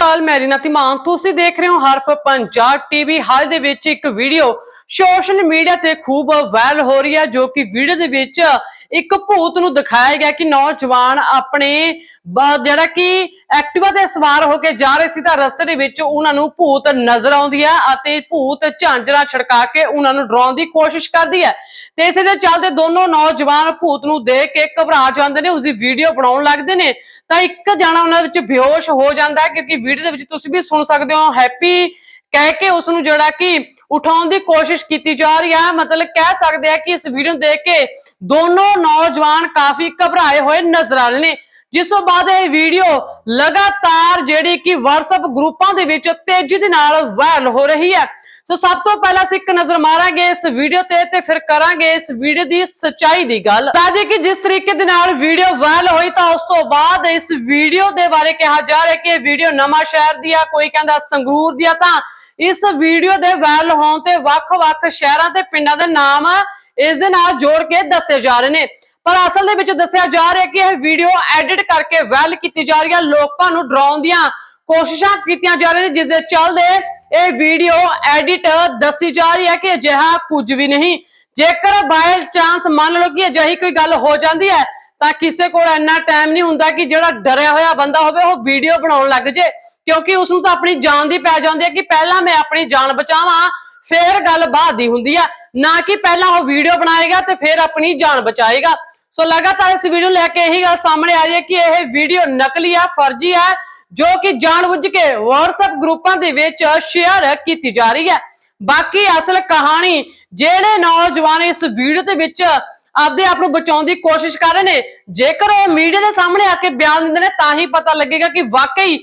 ਹਾਲ Mary ਨਾਤੀ ਮਾਨ ਤੁਸੀਂ ਦੇਖ ਰਹੇ ਹੋ ਹਰਫ ਪੰਜਾਬ ਟੀਵੀ ਹਾਲ ਦੇ ਵਿੱਚ ਇੱਕ ਵੀਡੀਓ ਸੋਸ਼ਲ ਮੀਡੀਆ ਤੇ ਖੂਬ ਵਾਇਰਲ ਹੋ ਰਹੀ ਹੈ, ਜੋ ਕਿ ਵੀਡੀਓ ਦੇ ਵਿੱਚ ਇੱਕ ਭੂਤ ਨੂੰ ਦਿਖਾਇਆ ਗਿਆ ਕਿ ਨੌਜਵਾਨ ਆਪਣੇ ਜਿਹੜਾ ਕਿ ਐਕਟਿਵਾ ਤੇ ਸਵਾਰ ਹੋ ਕੇ ਜਾ ਰਹੇ ਸੀ ਤਾਂ ਰਸਤੇ ਦੇ ਵਿੱਚ ਉਹਨਾਂ ਨੂੰ ਭੂਤ ਨਜ਼ਰ ਆਉਂਦੀ ਹੈ ਅਤੇ ਭੂਤ ਝਾਂਜਰਾਂ ਛੜਕਾ ਕੇ ਉਹਨਾਂ ਨੂੰ ਡਰਾਉਣ ਦੀ ਕੋਸ਼ਿਸ਼ ਕਰਦੀ ਹੈ ਤੇ ਇਸੇ ਦੇ ਚੱਲਦੇ ਦੋਨੋਂ ਨੌਜਵਾਨ ਭੂਤ ਨੂੰ ਦੇਖ ਕੇ ਘਬਰਾ ਜਾਂਦੇ ਨੇ, ਉਸਦੀ ਵੀਡੀਓ ਬਣਾਉਣ ਲੱਗਦੇ ਨੇ। ਤਾਂ ਇੱਕ ਜਾਣਾ ਉਹਨਾਂ ਵਿੱਚ ਬੇਹੋਸ਼ ਹੋ ਜਾਂਦਾ ਹੈ ਕਿਉਂਕਿ ਵੀਡੀਓ ਦੇ ਵਿੱਚ ਤੁਸੀਂ ਵੀ ਸੁਣ ਸਕਦੇ ਹੋ, ਹੈਪੀ ਕਹਿ ਕੇ ਉਸ ਨੂੰ ਜਿਹੜਾ ਕਿ ਉਠਾਉਣ ਦੀ ਕੋਸ਼ਿਸ਼ ਕੀਤੀ ਜਾ ਰਹੀ ਹੈ ਮਤਲਬ ਕਹਿ ਸਕਦੇ ਆ ਕਿ ਇਸ ਵੀਡੀਓ ਨੂੰ ਦੇਖ ਕੇ ਦੋਨੋਂ ਨੌਜਵਾਨ ਕਾਫੀ ਘਬਰਾਏ ਹੋਏ ਨਜ਼ਰ ਆ ਰਹੇ ਨੇ। ਜਿਸ ਤੋਂ ਬਾਅਦ ਇਹ ਵੀਡੀਓ ਲਗਾਤਾਰ ਜਿਹੜੀ ਕਿ WhatsApp ਗਰੁੱਪਾਂ ਦੇ ਵਿੱਚ ਤੇਜ਼ੀ ਦੇ ਨਾਲ ਵਾਇਰਲ ਹੋ ਰਹੀ ਹੈ। ਸੋ ਸਭ ਤੋਂ ਪਹਿਲਾਂ ਅਸੀਂ ਇੱਕ ਨਜ਼ਰ ਮਾਰਾਂਗੇ ਇਸ ਵੀਡੀਓ ਤੇ ਤੇ ਫਿਰ ਕਰਾਂਗੇ ਇਸ ਵੀਡੀਓ ਦੀ ਸੱਚਾਈ ਦੀ ਗੱਲ। ਤਾਂ ਕਿ ਜਿਸ ਤਰੀਕੇ ਦੇ ਨਾਲ ਵੀਡੀਓ ਵਾਇਰਲ ਹੋਈ ਤਾਂ ਉਸ ਤੋਂ ਬਾਅਦ ਇਸ ਵੀਡੀਓ ਦੇ ਬਾਰੇ ਕਿਹਾ ਜਾ ਰਿਹਾ ਕਿ ਇਹ ਵੀਡੀਓ ਨਵਾਂ ਸ਼ਹਿਰ ਦੀ ਆ, ਕੋਈ ਕਹਿੰਦਾ ਸੰਗਰੂਰ ਦੀ ਆ, ਤਾਂ ਇਸ ਵੀਡੀਓ ਦੇ ਵਾਇਰਲ ਹੋਣ ਤੇ ਵੱਖ-ਵੱਖ ਸ਼ਹਿਰਾਂ ਤੇ ਪਿੰਡਾਂ ਦੇ ਨਾਮ ਇਸ ਦੇ ਨਾਲ ਜੋੜ ਕੇ ਦੱਸੇ ਜਾ ਰਹੇ ਨੇ। ਪਰ ਅਸਲ ਦੇ ਵਿੱਚ ਦੱਸਿਆ ਜਾ ਰਿਹਾ ਕਿ ਇਹ ਵੀਡੀਓ ਐਡਿਟ ਕਰਕੇ ਵੈਲ ਕੀਤੀ ਜਾ ਰਹੀ ਹੈ ਲੋਕਾਂ ਨੂੰ ਡਰਾਉਣ ਦੀਆਂ ਕੋਸ਼ਿਸ਼ਾਂ ਕੀਤੀਆਂ ਜਾ ਰਹੀਆਂ ਨੇ, ਜਿਸ ਦੇ ਚੱਲਦੇ ਇਹ ਵੀਡੀਓ ਐਡਿਟ ਦੱਸੀ ਜਾ ਰਹੀ ਹੈ ਕਿ ਅਜਿਹਾ ਕੁਝ ਵੀ ਨਹੀਂ। ਜੇਕਰ ਬਾਈ ਚਾਂਸ ਮੰਨ ਲਓ ਕਿ ਅਜਿਹੀ ਕੋਈ ਗੱਲ ਹੋ ਜਾਂਦੀ ਹੈ, ਤਾਂ ਕਿਸੇ ਕੋਲ ਇੰਨਾ ਟਾਈਮ ਨਹੀਂ ਹੁੰਦਾ ਕਿ ਜਿਹੜਾ ਡਰਿਆ ਹੋਇਆ ਬੰਦਾ ਹੋਵੇ, ਉਹ ਵੀਡੀਓ ਬਣਾਉਣ ਲੱਗ ਜੇ। ਕਿਉਂਕਿ ਉਸ ਨੂੰ ਤਾਂ ਆਪਣੀ ਜਾਨ ਦੀ ਪੈ ਜਾਂਦੀ ਹੈ ਕਿ ਪਹਿਲਾਂ ਮੈਂ ਆਪਣੀ ਜਾਨ ਬਚਾਵਾਂ, ਫੇਰ ਗੱਲ ਬਾਅਦ ਦੀ ਹੁੰਦੀ ਆ। ਨਾ ਕਿ ਪਹਿਲਾਂ ਉਹ ਵੀਡੀਓ ਬਣਾਏਗਾ ਤੇ ਫਿਰ ਆਪਣੀ ਜਾਨ ਬਚਾਏਗਾ। ਸੋ ਲਗਾਤਾਰ ਇਸ ਵੀਡੀਓ ਲੈ ਕੇ ਇਹੀ ਗੱਲ ਸਾਹਮਣੇ ਆ ਰਹੀ ਹੈ ਕਿ ਇਹ ਵੀਡੀਓ ਨਕਲੀ ਆ, ਫਰਜ਼ੀ ਆ, ਜੋ ਕਿ ਜਾਣਬੁੱਝ ਕੇ WhatsApp ਗਰੁੱਪਾਂ ਦੇ ਵਿੱਚ ਸ਼ੇਅਰ ਕੀਤੀ ਜਾ ਰਹੀ ਹੈ। ਬਾਕੀ ਅਸਲ ਕਹਾਣੀ, ਜਿਹੜੇ ਨੌਜਵਾਨ ਇਸ ਵੀਡੀਓ ਦੇ ਵਿੱਚ ਆਪਦੇ ਆਪ ਨੂੰ ਬਚਾਉਣ ਦੀ ਕੋਸ਼ਿਸ਼ ਕਰ ਰਹੇ ਨੇ, ਜੇਕਰ ਉਹ ਮੀਡੀਆ ਦੇ ਸਾਹਮਣੇ ਆ ਕੇ ਬਿਆਨ ਦਿੰਦੇ ਨੇ, ਤਾਂ ਹੀ ਪਤਾ ਲੱਗੇਗਾ ਕਿ ਵਾਕਈ